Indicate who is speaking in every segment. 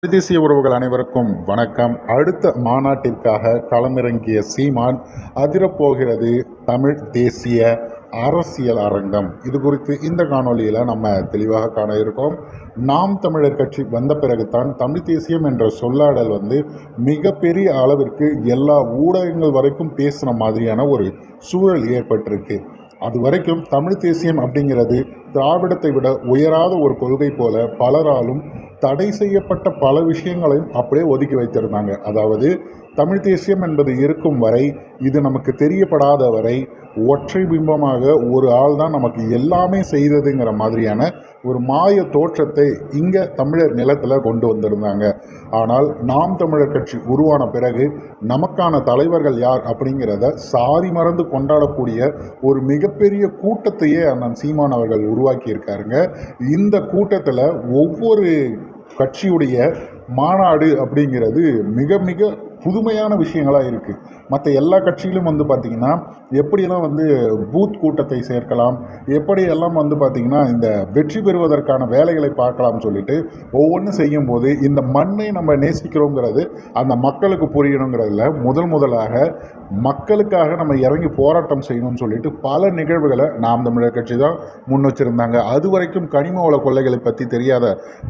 Speaker 1: தேசிய உறவுகள் அனைவருக்கும் வணக்கம். அடுத்த மாநாட்டிற்காக களமிறங்கிய சீமான் அதிரப்போகிறது தமிழ் தேசிய அரசியல் அரங்கம். இது குறித்து இந்த காணொலியில் நம்ம தெளிவாக காண இருக்கோம். நாம் தமிழர் கட்சி வந்த பிறகுதான் தமிழ் தேசியம் என்ற சொல்லாடல் வந்து மிகப்பெரிய அளவிற்கு எல்லா ஊடகங்கள் வரைக்கும் பேசுகிற மாதிரியான ஒரு சூழல் ஏற்பட்டிருக்கு. அது வரைக்கும் தமிழ் தேசியம் அப்படிங்கிறது திராவிடத்தை விட உயராத ஒரு கொள்கை போல பலராலும் தடை செய்யப்பட்ட பல விஷயங்களையும் அப்படியே ஒதுக்கி வைத்திருந்தாங்க. அதாவது தமிழ் தேசியம் என்பது இருக்கும் வரை இது நமக்கு தெரியப்படாத வரை ஒற்றை பிம்பமாக ஒரு ஆள் தான் நமக்கு எல்லாமே செய்ததுங்கிற மாதிரியான ஒரு மாய தோற்றத்தை இங்கே தமிழர் நிலத்தில் கொண்டு வந்திருந்தாங்க. ஆனால் நாம் தமிழர் கட்சி உருவான பிறகு நமக்கான தலைவர்கள் யார் அப்படிங்கிறத சாதி மறந்து கொண்டாடக்கூடிய ஒரு மிகப்பெரிய கூட்டத்தையே அண்ணன் சீமான் அவர்கள் உருவாக்கியிருக்காருங்க. இந்த கூட்டத்தில் ஒவ்வொரு கட்சியுடைய மாநாடு அப்படிங்கிறது மிக மிக புதுமையான விஷயங்களாக இருக்குது மற்ற எல்லா கட்சியிலும் வந்து பார்த்திங்கன்னா எப்படியெல்லாம் வந்து பூத் கூட்டத்தை சேர்க்கலாம் எப்படியெல்லாம் வந்து பார்த்திங்கன்னா இந்த வெற்றி பெறுவதற்கான வேலைகளை பார்க்கலாம்னு சொல்லிட்டு ஒவ்வொன்றும் செய்யும்போது இந்த மண்ணை நம்ம நேசிக்கிறோங்கிறது அந்த மக்களுக்கு புரியணுங்கிறதுல முதல் முதலாக மக்களுக்காக நம்ம இறங்கி போராட்டம் செய்யணும்னு சொல்லிட்டு பல நிகழ்வுகளை நாம் தமிழர் கட்சி தான் முன் வச்சுருந்தாங்க. அது வரைக்கும் கனிம வள கொள்ளைகளை பற்றி தெரியாத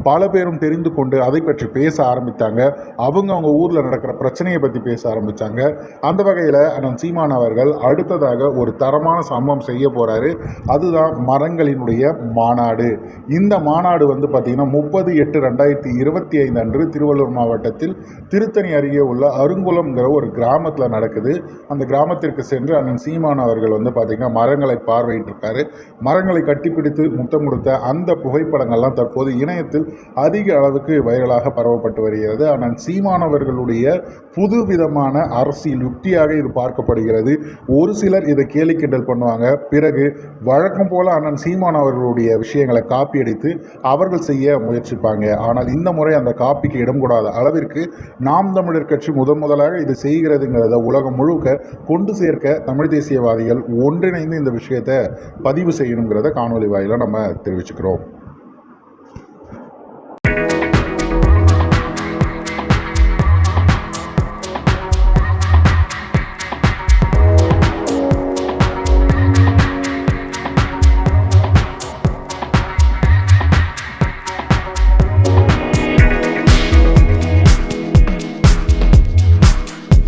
Speaker 1: பல பேரும் தெரிந்து கொண்டு அதை பற்றி பேச ஆரம்பித்தாங்க. அவங்க அவங்க ஊரில் நடக்கிற பிரச்சனை பிரச்சனையை பற்றி பேச ஆரம்பித்தாங்க அந்த வகையில் அண்ணன் சீமான் அவர்கள் அடுத்ததாக ஒரு தரமான சம்பவம் செய்ய போகிறாரு அதுதான் மரங்களினுடைய மாநாடு. இந்த மாநாடு வந்து பார்த்திங்கன்னா முப்பது எட்டு ரெண்டாயிரத்தி இருபத்தி ஐந்து அன்று திருவள்ளூர் மாவட்டத்தில் திருத்தணி அருகே உள்ள அருங்குளம்ங்கிற ஒரு கிராமத்தில் நடக்குது. அந்த கிராமத்திற்கு சென்று அண்ணன் சீமான் அவர்கள் வந்து பார்த்திங்கன்னா மரங்களை பார்வையிட்டிருக்காரு. மரங்களை கட்டிப்பிடித்து முத்தம் கொடுத்த அந்த புகைப்படங்கள்லாம் தற்போது இணையத்தில் அதிக அளவுக்கு வைரலாக பரவப்பட்டு வருகிறது. அண்ணன் சீமானவர்களுடைய புது விதமான அரசியல் யுக்தியாக இது பார்க்கப்படுகிறது. ஒரு சிலர் இதை கேலி கிண்டல் பண்ணுவாங்க. பிறகு வழக்கம் போல அண்ணன் சீமான் அவர்களுடைய விஷயங்களை காப்பி அடித்து அவர்கள் செய்ய முயற்சிப்பாங்க. ஆனால் இந்த முறை அந்த காப்பிக்கு இடம் கூடாத அளவிற்கு நாம் தமிழர் கட்சி முதன் முதலாக இது செய்கிறதுங்கிறத உலகம் முழுக்க கொண்டு சேர்க்க தமிழ் தேசியவாதிகள் ஒன்றிணைந்து இந்த விஷயத்தை பதிவு செய்யணுங்கிறத காணொலி வாயிலாக நம்ம தெரிவிச்சுக்கிறோம்.